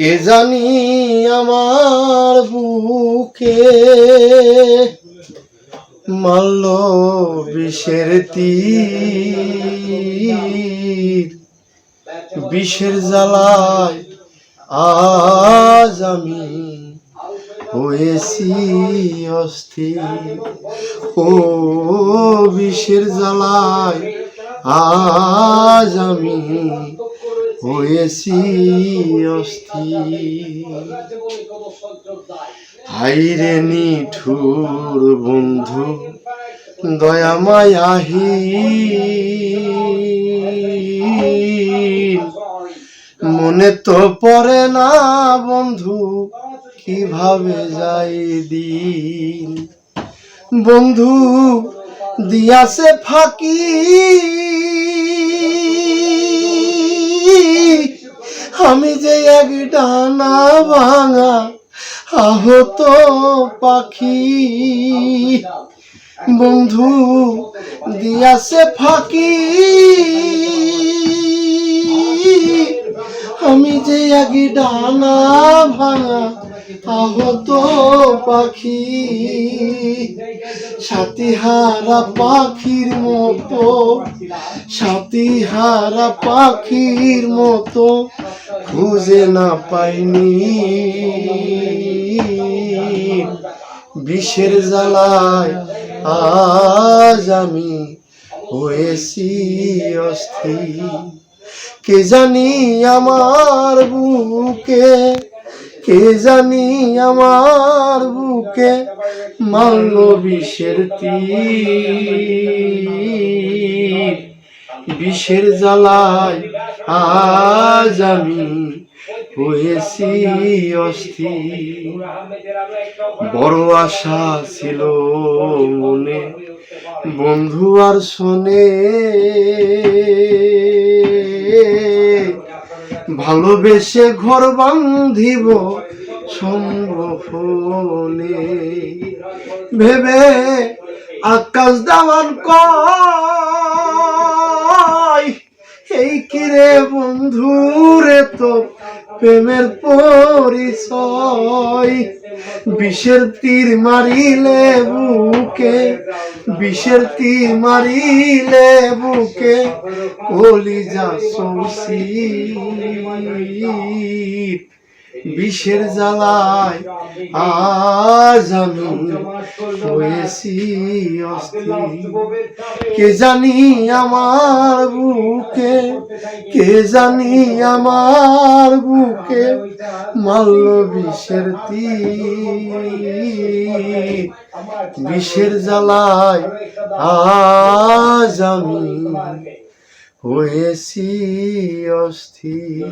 কে জানি আমার বুকে মাল্ল বিষের তীর? বিষের জ্বালায় আজ আমি হয়েছি অস্থির। ও বিষের জ্বালায় আজ আমি হয়েছি হাইরে নিঠুর বন্ধু দয়ামায়াহি মনে তো পড়ে না বন্ধু, কীভাবে যাই দিন? বন্ধু, দিয়াছে ফাঁকি। এক ডানা ভাঙা আহত পাখি। বন্ধু দিয়াছে ফাঁকি। আমি যে এক ডানা ভাঙা আহত পাখি, সাতিহারা পাখির মতো, সাতিহারা পাখির মতো খুঁজে না পাইনি। বিষের জ্বালায় আজ আমি হয়েছি অস্থির। কে জানি আমার বুকে, কে জানি আমার বুকে মাল্য বিষের তীর। বিষের জ্বালায় আজ আমি হয়েছি অস্থির। বড় আশা ছিল মনে, বন্ধু আর শোনে। ভালোবেসে ঘর বান্ধিব সম্ভব নেই ভেবে আকাশ দেওয়ান কয় এই কিরে বন্ধু তো প্রেমের পরিচয়? বিষের তীর মারিলে বুকে, বিষের তীর মারিলে বুকে, কলিজা সৌসি বিষের জ্বালায় আজ আমি হয়েছি কে জানি আমার বুকে, কে জানি আমার বুকে মাল্য বিষের তীর। বিষের জ্বালায় আজ আমি হয়েছি অস্থির।